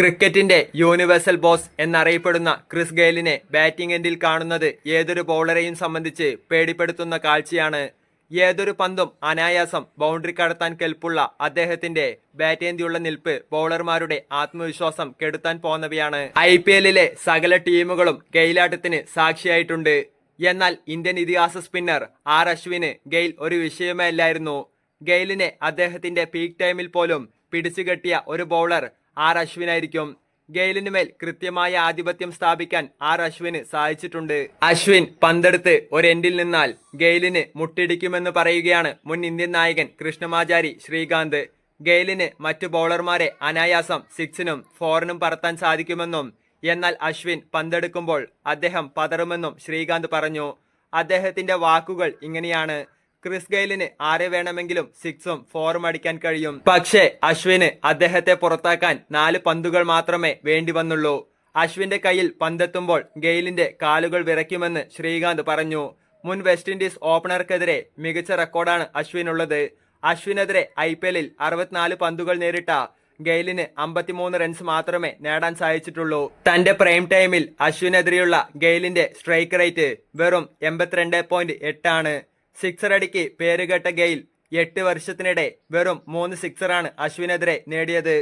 ക്രിക്കറ്റിന്റെ universal boss എന്നറിയപ്പെടുന്ന Chris ഗെയിലിനെ ബാറ്റിംഗ് എൻഡിൽ കാണുന്നത് ഏതൊരു ബൗളറെയും സംബന്ധിച്ച് പേടിപ്പെടുത്തുന്ന കാഴ്ചയാണ്. ഏതൊരു പന്തും അനായാസം ബൗണ്ടറി കടത്താൻ കെൽപ്പുള്ള അദ്ദേഹത്തിന്റെ ബാറ്റേന്തിയുള്ള നിൽപ്പ് ബൗളർമാരുടെ ആത്മവിശ്വാസം കെടുത്താൻ പോന്നവയാണ്. ഐ പി എല്ലിലെ സകല ടീമുകളും ഗെയിലാട്ടത്തിന് സാക്ഷിയായിട്ടുണ്ട്. എന്നാൽ ഇന്ത്യൻ ഇതിഹാസ സ്പിന്നർ ആർ അശ്വിന് ഗെയിൽ ഒരു വിഷയമേ അല്ലായിരുന്നു. ഗെയിലിനെ അദ്ദേഹത്തിന്റെ പീക്ക് ടൈമിൽ പോലും പിടിച്ചുകെട്ടിയ ഒരു ബൗളർ ആർ അശ്വിനായിരിക്കും. ഗെയിലിന് മേൽ കൃത്യമായ ആധിപത്യം സ്ഥാപിക്കാൻ ആർ അശ്വിന് സാധിച്ചിട്ടുണ്ട്. അശ്വിൻ പന്തെടുത്ത് ഒരു എൻഡിൽ നിന്നാൽ ഗെയിലിന് മുട്ടിടിക്കുമെന്ന് പറയുകയാണ് മുൻ ഇന്ത്യൻ നായകൻ കൃഷ്ണമാചാരി ശ്രീകാന്ത്. ഗെയിലിന് മറ്റു ബൗളർമാരെ അനായാസം സിക്സിനും ഫോറിനും പറത്താൻ സാധിക്കുമെന്നും എന്നാൽ അശ്വിൻ പന്തെടുക്കുമ്പോൾ അദ്ദേഹം പതറുമെന്നും ശ്രീകാന്ത് പറഞ്ഞു. അദ്ദേഹത്തിന്റെ വാക്കുകൾ ഇങ്ങനെയാണ്. ക്രിസ് ഗെയിലിന് ആരെ വേണമെങ്കിലും സിക്സും ഫോറും അടിക്കാൻ കഴിയും. പക്ഷേ അശ്വിന് അദ്ദേഹത്തെ പുറത്താക്കാൻ നാല് പന്തുകൾ മാത്രമേ വേണ്ടി വന്നുള്ളൂ. അശ്വിന്റെ കയ്യിൽ പന്തെത്തുമ്പോൾ ഗെയിലിന്റെ കാലുകൾ വിറയ്ക്കുമെന്ന് ശ്രീകാന്ത് പറഞ്ഞു. മുൻ വെസ്റ്റ് ഇൻഡീസ് ഓപ്പണർക്കെതിരെ മികച്ച റെക്കോർഡാണ് അശ്വിനുള്ളത്. അശ്വിനെതിരെ ഐ പി എല്ലിൽ അറുപത്തിനാല് പന്തുകൾ നേരിട്ട ഗെയിലിന് അമ്പത്തിമൂന്ന് റൺസ് മാത്രമേ നേടാൻ സാധിച്ചിട്ടുള്ളൂ. തന്റെ പ്രൈം ടൈമിൽ അശ്വിനെതിരെയുള്ള ഗെയിലിന്റെ സ്ട്രൈക്ക് റേറ്റ് വെറും എൺപത്തിരണ്ട് പോയിന്റ് എട്ടാണ് സിക്സർ അടിക്ക് പേരുകേട്ട ഗെയിൽ എട്ട് വർഷത്തിനിടെ വെറും മൂന്ന് സിക്സറാണ് അശ്വിനെതിരെ നേടിയത്.